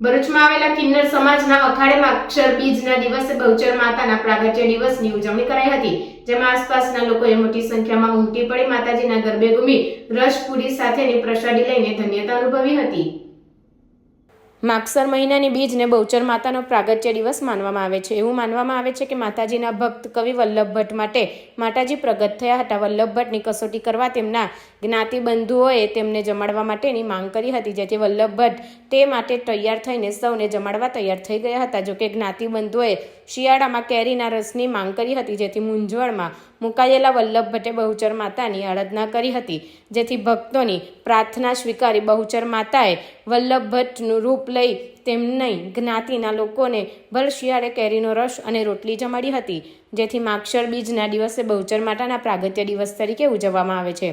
ભરૂચમાં આવેલા કિન્નર સમાજના અખાડેમાં અક્ષર બીજના દિવસે બહુચર માતાના પ્રાગટ્ય દિવસની ઉજવણી કરાઈ હતી, જેમાં આસપાસના લોકોએ મોટી સંખ્યામાં ઉમટી પડી માતાજીના ગરબે ઘૂમી રસપુરી સાથેની પ્રસાદી લઈને ધન્યતા અનુભવી હતી. માગસર મહિનાની બીજને બહુચર માતાનો પ્રાગટ્ય દિવસ માનવામાં આવે છે. એવું માનવામાં આવે છે કે માતાજીના ભક્ત કવિ વલ્લભ ભટ્ટ માટે માતાજી પ્રગટ થયા હતા. વલ્લભ ભટ્ટની કસોટી કરવા તેમના જ્ઞાતિ બંધુઓએ તેમને જમાડવા માટેની માંગ કરી હતી, જેથી વલ્લભ ભટ્ટ તે માટે તૈયાર થઈને સૌને જમાડવા તૈયાર થઈ ગયા હતા. જોકે જ્ઞાતિ બંધુઓએ શિયાળામાં કેરીના રસની માંગ કરી હતી, જેથી મૂંઝવણમાં મુકાયેલા વલ્લભ ભટ્ટે બહુચર માતાની આરાધના કરી હતી. જેથી ભક્તોની પ્રાર્થના સ્વીકારી બહુચર માતાએ વલ્લભ ભટ્ટનું રૂપ લઈ તેમની જ્ઞાતિના લોકોને ભર શિયાળે કેરીનો રસ અને રોટલી જમાડી હતી. જેથી માક્ષર બીજના દિવસે બહુચર માતાના પ્રાગત્ય દિવસ તરીકે ઉજવવામાં આવે છે.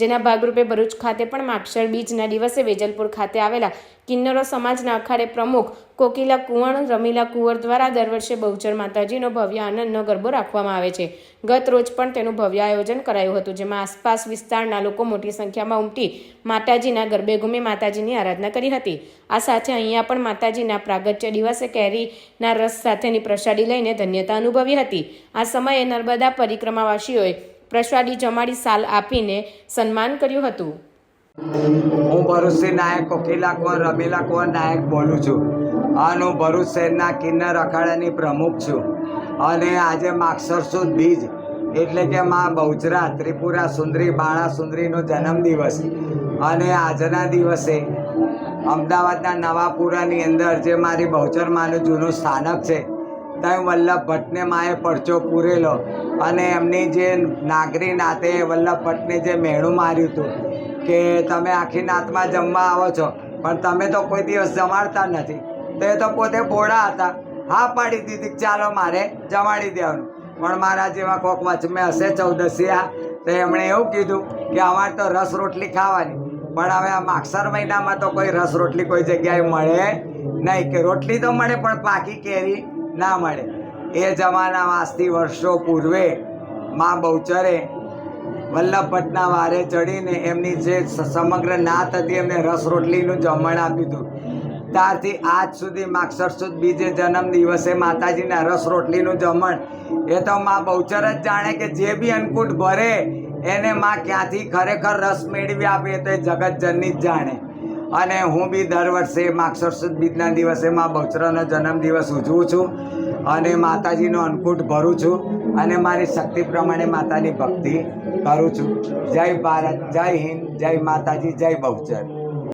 જેના ભાગરૂપે ભરૂચ ખાતે પણ માક્ષર બીજના દિવસે વેજલપુર ખાતે આવેલા કિન્નરો સમાજના અખાડે પ્રમુખ કોકિલા કુંવણ, રમીલા કુંવર દ્વારા દર વર્ષે બહુચર માતાજીનો ભવ્ય આનંદનો ગરબો રાખવામાં આવે છે. ગત રોજ પણ તેનું ભવ્ય આયોજન કરાયું હતું, જેમાં આસપાસ વિસ્તારના લોકો મોટી સંખ્યામાં ઉમટી માતાજીના ગરબે ઘૂમી માતાજીની આરાધના કરી હતી. આ સાથે અહીંયા પણ માતાજીના પ્રાગટ્ય દિવસે કેરીના રસ સાથેની પ્રસાદી લઈને ધન્યતા અનુભવી હતી. આ સમયે નર્મદા પરિક્રમાવાસીઓએ પ્રસાદી જમાડી સાલ આપીને સન્માન કર્યું હતું. હું ભરૂચથી નાયક કોકિલા કુંવર, રમીલા કુંવર નાયક બોલું છું. અને હું ભરૂચ શહેરના કિન્નર અખાડાની પ્રમુખ છું. અને આજે માગસર બીજ એટલે કે માં બહુચરા, ત્રિપુરા સુંદરી, બાળા સુંદરીનો જન્મદિવસ. અને આજના દિવસે અમદાવાદના નવાપુરાની અંદર જે મારી બહુચર માનું જૂનું સ્થાનક છે ત્યાં વલ્લભ ભટ્ટને માએ પરચો પૂરેલો અને એમની જે નાગરી નાતે વલ્લભ ભટ્ટને જે મેણું માર્યું હતું કે તમે આખી નાતમાં જમવા આવો છો, પણ તમે તો કોઈ દિવસ જમાડતા નથી. તો એ તો પોતે બોડા હતા. હા પાડી દીધી, ચાલો મારે જમાડી દેવાનું. પણ મારા જેવા કોક વચમે હશે ચૌદસિયા, તો એમણે એવું કીધું કે અમારે તો રસ રોટલી ખાવાની. પણ હવે આ માગસર મહિનામાં તો કોઈ રસ રોટલી કોઈ જગ્યાએ મળે નહીં, કે રોટલી તો મળે, પણ પાકી કેરી ના મળે. એ જમાનામાં આજથી વર્ષો પૂર્વે મા બહુચરે વલ્લભ ભટ્ટના વારે ચડીને એમની જે સમગ્ર નાત હતી એમને રસ રોટલીનું જમણ આપ્યું હતું. ત્યારથી આજ સુધી સુદ બીજે જન્મ દિવસે માતાજીના રસ રોટલીનું જમણ. એ તો મા બહુચર જ જાણે કે જે બી અન્નકૂટ ભરે એને માં ક્યાંથી ખરેખર રસ મેળવી આપે તો એ જગતજનની જ જાણે. અને હું બી દર વર્ષે માક્ષરસુદ બીજના દિવસે માં બહુચરાનો જન્મદિવસ ઉજવું છું અને માતાજીનો અન્નકૂટ ભરું છું અને મારી શક્તિ પ્રમાણે માતાની ભક્તિ કરું છું. જય ભારત, જય હિન્દ, જય માતાજી, જય બહુચર.